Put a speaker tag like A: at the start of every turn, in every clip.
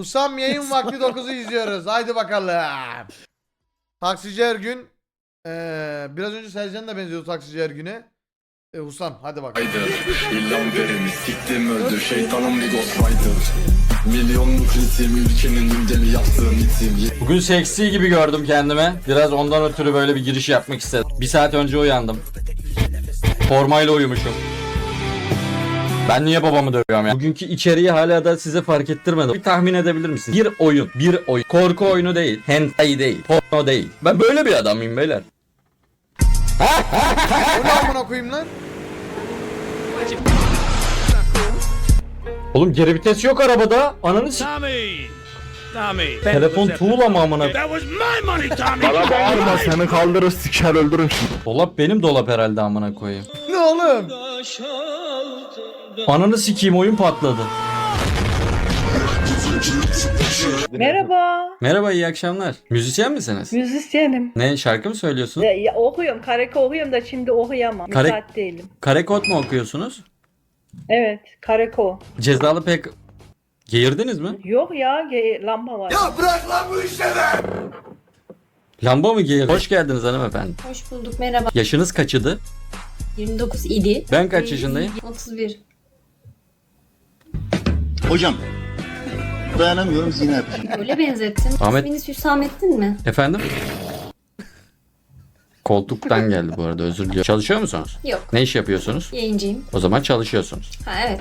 A: Husam yayın vakti 9'u izliyoruz. Haydi bakalım. Taksici Ergün. Ee, biraz önce Sercan da benziyordu Taksici Ergün'e. Ee, Husam hadi bakalım.
B: İllam verimi siktim öldü şeytanım bir ghostwriter Milyonluk ritim ülkenin gündemi yaptığım itim
C: Bugün seksi gibi gördüm kendime. Biraz ondan ötürü böyle bir giriş yapmak istedim. Bir saat önce uyandım. Formayla uyumuşum. Ben niye babamı dövüyorum ya? Bugünkü içeriği hala da size fark ettirmedim. Bir tahmin edebilir misiniz? Bir oyun, bir oyun. Korku oyunu değil, hentai değil, porno değil. Ben böyle bir adamım beyler.
A: Bu ne amına koyayım lan?
C: Oğlum geri vites yok arabada. Ananı s-
D: Tommy! Tommy!
C: Telefon tuğla mı amına?
D: That was my money, Tommy!
E: Bağırma seni kaldırır siker öldürürüm şimdi.
C: Dolap benim dolap herhalde amına koyayım.
A: Ne oğlum?
C: Ananı sikeyim oyun patladı.
F: Merhaba.
C: Merhaba iyi akşamlar. Müzisyen misiniz?
F: Müzisyenim.
C: Ne şarkı mı söylüyorsun?
F: Ya, ya okuyorum. Kareke okuyorum da şimdi okuyamam.
C: Kare-
F: Müsait değilim.
C: Karekod mu okuyorsunuz?
F: Evet. Kareko.
C: Cezalı pek geğirdiniz mi?
F: Yok ya. ge- lamba var.
C: Lamba mı geğirdi? Hoş geldiniz hanımefendi.
G: Hoş bulduk merhaba.
C: Yaşınız kaçıdı?
G: 29 idi.
C: Ben kaç yaşındayım?
G: 31.
E: Hocam dayanamıyorum zina yapacağım.
G: Öyle benzettin.
C: Ahmet-
G: İsminiz Hüsamettin mi?
C: Efendim? Koltuktan geldi bu arada özür diliyorum. Çalışıyor musunuz?
G: Yok.
C: Ne iş yapıyorsunuz?
G: Yayıncıyım.
C: O zaman çalışıyorsunuz.
G: Ha evet.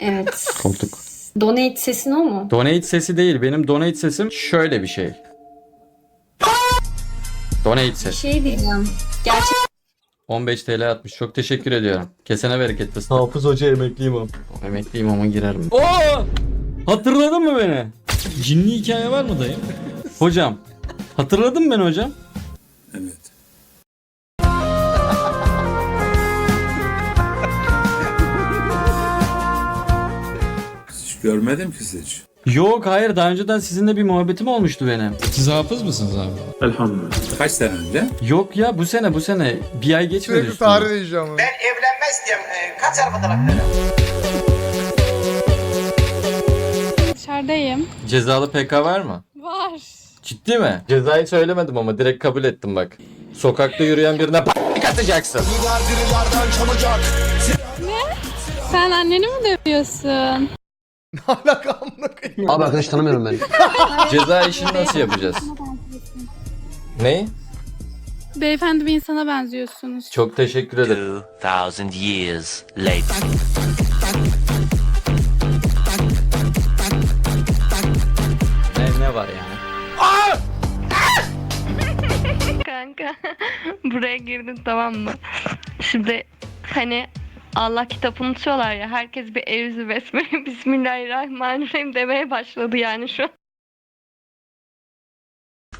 G: evet.
C: Koltuk.
G: Donate sesin o mu?
C: Donate sesi değil. Benim donate sesim şöyle bir şey. Donate
G: Bir
C: ses.
G: şey diyeceğim. Gerçek
C: 15 TL atmış. Çok teşekkür ediyorum. Kesene bereket olsun. Hafız Hoca emekliyim ama. Emekliyim ama girerim. Oo! Hatırladın mı beni? Cinli hikaye var mı dayım? hocam. Hatırladın mı beni hocam?
H: Hiç görmedim ki sizi hiç.
C: Yok hayır daha önceden sizinle bir muhabbetim olmuştu benim.
I: Siz hafız mısınız abi?
H: Elhamdülillah. Kaç sene önce?
C: Yok ya bu sene bu sene bir ay geçmedi
A: Sürekli
C: üstünden.
A: tarih değişiyor ama.
J: evlenmez diye e, kaç araba tarafları?
K: Dışarıdayım.
C: Cezalı PK var mı?
K: Var.
C: Ciddi mi? Cezayı söylemedim ama direkt kabul ettim bak. Sokakta yürüyen birine p***lik atacaksın.
K: Sen anneni mi dövüyorsun?
A: Ne alaka amına koyayım?
I: Abi arkadaş tanımıyorum ben.
C: Ceza işini nasıl yapacağız? Ne?
K: Beyefendi bir insana benziyorsunuz.
C: Çok teşekkür ederim.
D: 2000 years later.
C: Ne, ne var yani?
K: Kanka buraya girdin tamam mı? Şimdi hani Allah kitabını unutuyorlar ya herkes bir evzi besmele bismillahirrahmanirrahim demeye başladı yani şu an.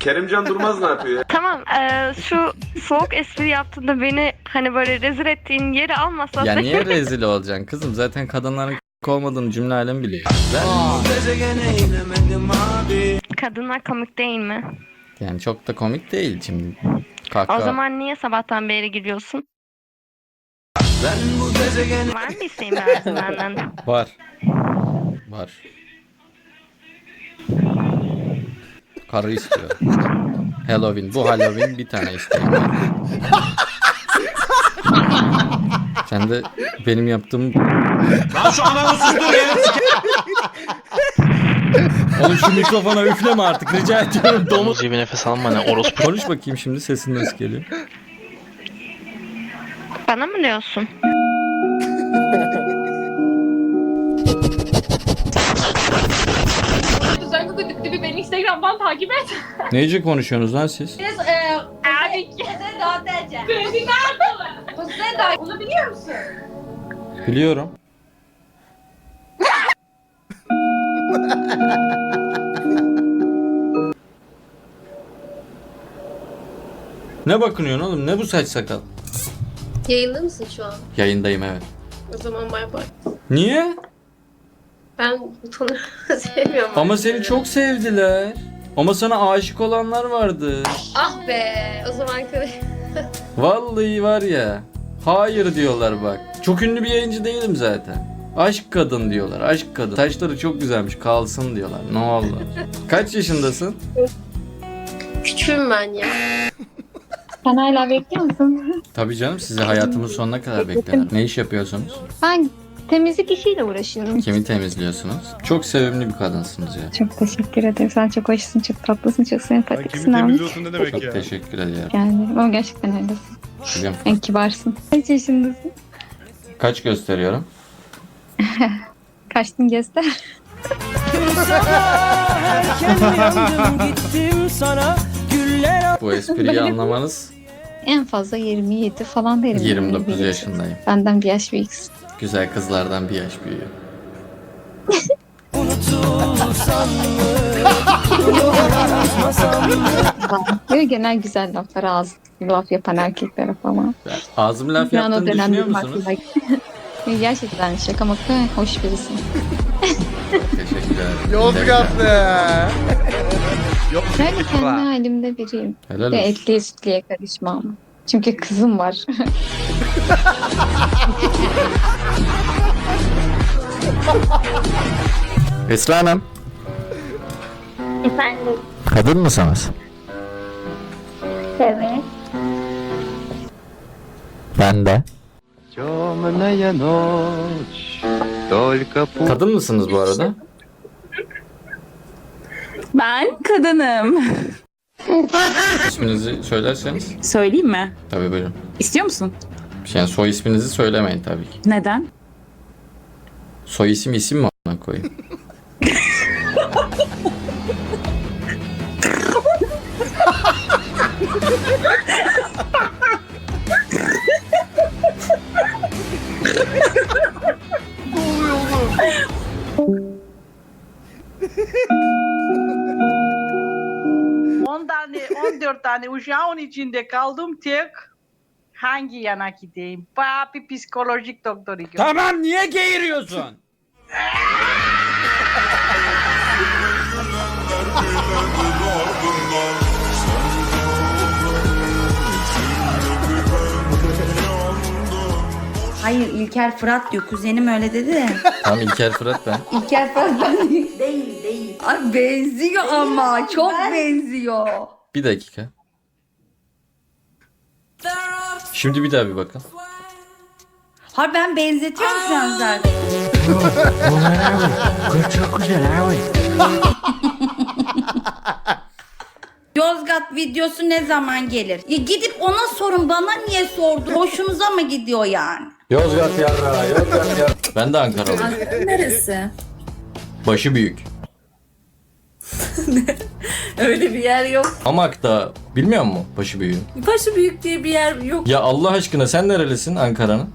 E: Kerimcan Durmaz ne yapıyor?
K: Tamam eee, şu soğuk espri yaptığında beni hani böyle rezil ettiğin yeri almasan
C: Ya niye rezil olacaksın kızım? Zaten kadınların k- olmadığını cümle alem biliyor. Ben,
K: kadınlar komik değil mi?
C: yani çok da komik değil şimdi.
K: O
C: Kahkaha.
K: zaman niye sabahtan beri gülüyorsun? Var mı isteğin benden?
C: Var. Var. Karı istiyor. Halloween. Bu Halloween bir tane isteğim var. Sen de benim yaptığım... Lan şu ananı sustur Oğlum şu mikrofona üfleme artık rica ediyorum. Domuz
I: bir nefes alma ne orospu.
C: Konuş bakayım şimdi sesin nasıl geliyor?
K: Bana mı diyorsun? Özellikle dip dibi beni Instagram'dan takip et.
C: Neyce konuşuyorsunuz lan siz?
K: Biz e, abi Kuzey Dağ Kuzey Dağ Kuzey Dağ Onu biliyor musun?
C: Biliyorum. ne bakınıyorsun oğlum? Ne bu saç sakal?
G: Yayında mısın şu an?
C: Yayındayım evet.
G: O zaman bay bay.
C: Niye?
G: Ben butonu sevmiyorum.
C: Ama seni çok sevdiler. Ama sana aşık olanlar vardı.
G: Ah be. O zaman
C: Vallahi var ya. Hayır diyorlar bak. Çok ünlü bir yayıncı değilim zaten. Aşk kadın diyorlar. Aşk kadın. Saçları çok güzelmiş. Kalsın diyorlar. Ne oldu? Kaç yaşındasın?
L: Küçüğüm ben ya.
M: Sen hala bekliyor musun?
C: Tabii canım sizi hayatımın sonuna kadar beklerim. Ne iş yapıyorsunuz?
M: Ben temizlik işiyle uğraşıyorum.
C: Kimi temizliyorsunuz? Çok sevimli bir kadınsınız ya.
M: Çok teşekkür ederim. Sen çok hoşsun, çok tatlısın, çok sempatiksin abi.
A: ne demek
C: Çok teşekkür ediyorum.
M: Yani ama gerçekten öylesin.
C: Biliyorum.
M: En kibarsın. Kaç yaşındasın?
C: Kaç gösteriyorum?
M: Kaçtın göster.
C: Bu espriyi anlamanız
M: En fazla 27 falan derim. yani.
C: 29 yaşındayım.
M: Benden bir yaş büyüksün.
C: Güzel kızlardan bir yaş büyüğüm.
M: Böyle genel güzel laflar ağız laf yapan erkeklere falan.
C: Ben ağzım laf
M: Yani o
C: yaptığını
M: dönem
C: düşünüyor musunuz?
M: Gerçekten şaka maka hoş birisin.
C: Teşekkür ederim.
A: Yozgatlı.
M: Ben kendi halimde biriyim.
C: Helal
M: Ve
C: olsun.
M: etliye sütlüye karışmam. Çünkü kızım var.
C: Esra Hanım.
M: Efendim?
C: Kadın mısınız?
M: Evet.
C: Ben de. Kadın mısınız bu arada?
N: Ben kadınım.
C: İsminizi söylerseniz.
N: Söyleyeyim mi?
C: Tabii buyurun.
N: İstiyor musun?
C: Yani soy isminizi söylemeyin tabii ki.
N: Neden?
C: Soy isim isim mi ona koyayım?
N: 14 tane uşağın içinde kaldım tek. Hangi yana gideyim? Bayağı bir psikolojik doktoru gör.
E: Tamam niye geğiriyorsun?
L: Hayır İlker Fırat diyor. Kuzenim öyle dedi de.
C: Tam İlker Fırat ben.
L: İlker Fırat ben değil. Değil değil. Ay benziyor ama. Çok benziyor.
C: Bir dakika. Şimdi bir daha bir bakın.
L: Har ben benzetiyorum şu an zaten. Yozgat videosu ne zaman gelir? Ya gidip ona sorun bana niye sordu? Hoşunuza mı gidiyor yani?
C: Yozgat yarra, Yozgat yarra. Ben de Ankaralıyım.
L: Neresi?
C: Başı büyük.
L: Öyle bir yer yok.
C: Hamak'ta bilmiyor musun başı büyüğü?
L: Başı büyük diye bir yer yok.
C: Ya Allah aşkına sen nerelisin Ankara'nın?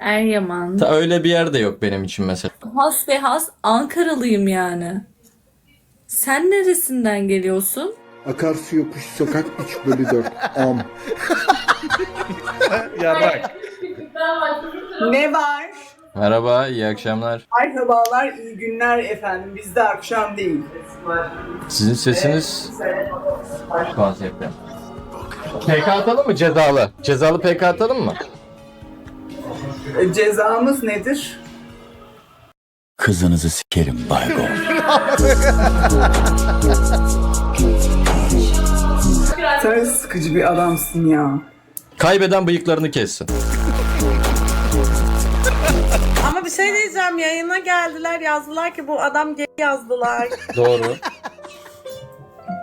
L: Eryaman.
C: Ta öyle bir yer de yok benim için mesela.
L: Has ve has Ankaralıyım yani. Sen neresinden geliyorsun?
O: Akarsu yokuş sokak 3 bölü 4 am.
N: Ne var?
C: Merhaba, iyi akşamlar.
N: Merhabalar, iyi günler efendim. Bizde akşam değil.
C: Sizin sesiniz konsepte. PK atalım mı cezalı? Cezalı PK atalım mı?
N: E, Cezamız nedir?
B: Kızınızı sikerim Baygo.
N: Sen sıkıcı bir adamsın ya.
C: Kaybeden bıyıklarını kessin.
N: Diyeceğim. Yayına geldiler yazdılar ki bu adam gay yazdılar.
C: Doğru.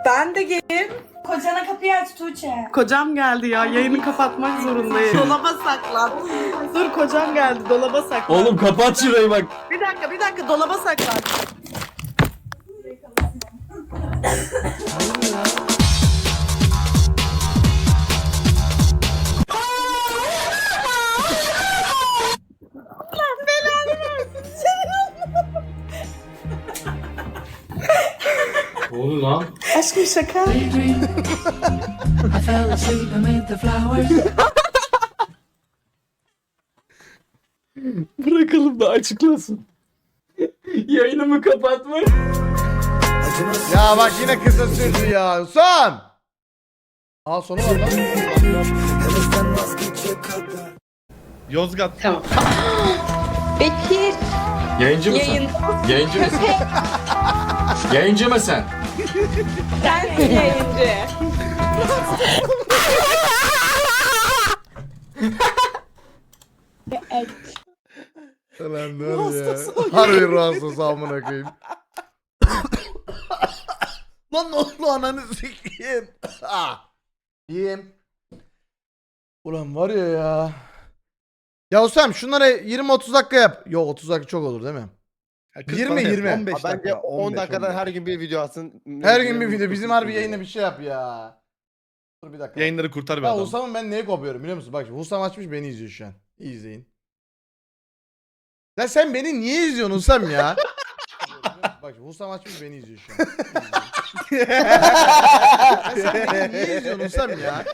N: ben de gayim.
L: Kocana kapıyı aç Tuğçe.
N: Kocam geldi ya. Yayını kapatmak zorundayım. dolaba saklan. Dur kocam geldi. Dolaba saklan.
C: Oğlum kapat şurayı bak.
N: Bir dakika bir dakika dolaba saklan.
C: Ne oldu lan?
N: Aşkım şaka.
C: Bırakalım da açıklasın. Yayınımı kapatma.
A: Ya bak yine kısa sürdü ya. Son. Aa sonu var lan.
N: Yozgat.
M: Bekir.
C: Yayıncı mısın? Yayıncı mısın? Yayıncı mısın?
A: Ulan ne oluyor ya? Harbi ruh hastası amına koyayım. Lan ne oldu ananı sikeyim. Ah. Yiyeyim. Ulan var ya ya. Ya Osam şunları 20-30 dakika yap. Yok 30 dakika çok olur değil mi? 20 20.
D: 15 Bence 10 dakikadan her gün bir video atsın.
A: Her gün bir video. Bizim harbi yayında bir şey yap ya. Dur bir dakika.
D: Yayınları kurtar be
A: Ya
D: adam.
A: Husam'ın ben neye kopuyorum biliyor musun? Bak şimdi Husam açmış beni izliyor şu an. İyi izleyin. Lan sen beni niye izliyorsun Husam ya? Bak şimdi Husam açmış beni izliyor şu an. İyi izleyin. Lan sen beni niye izliyorsun Husam ya?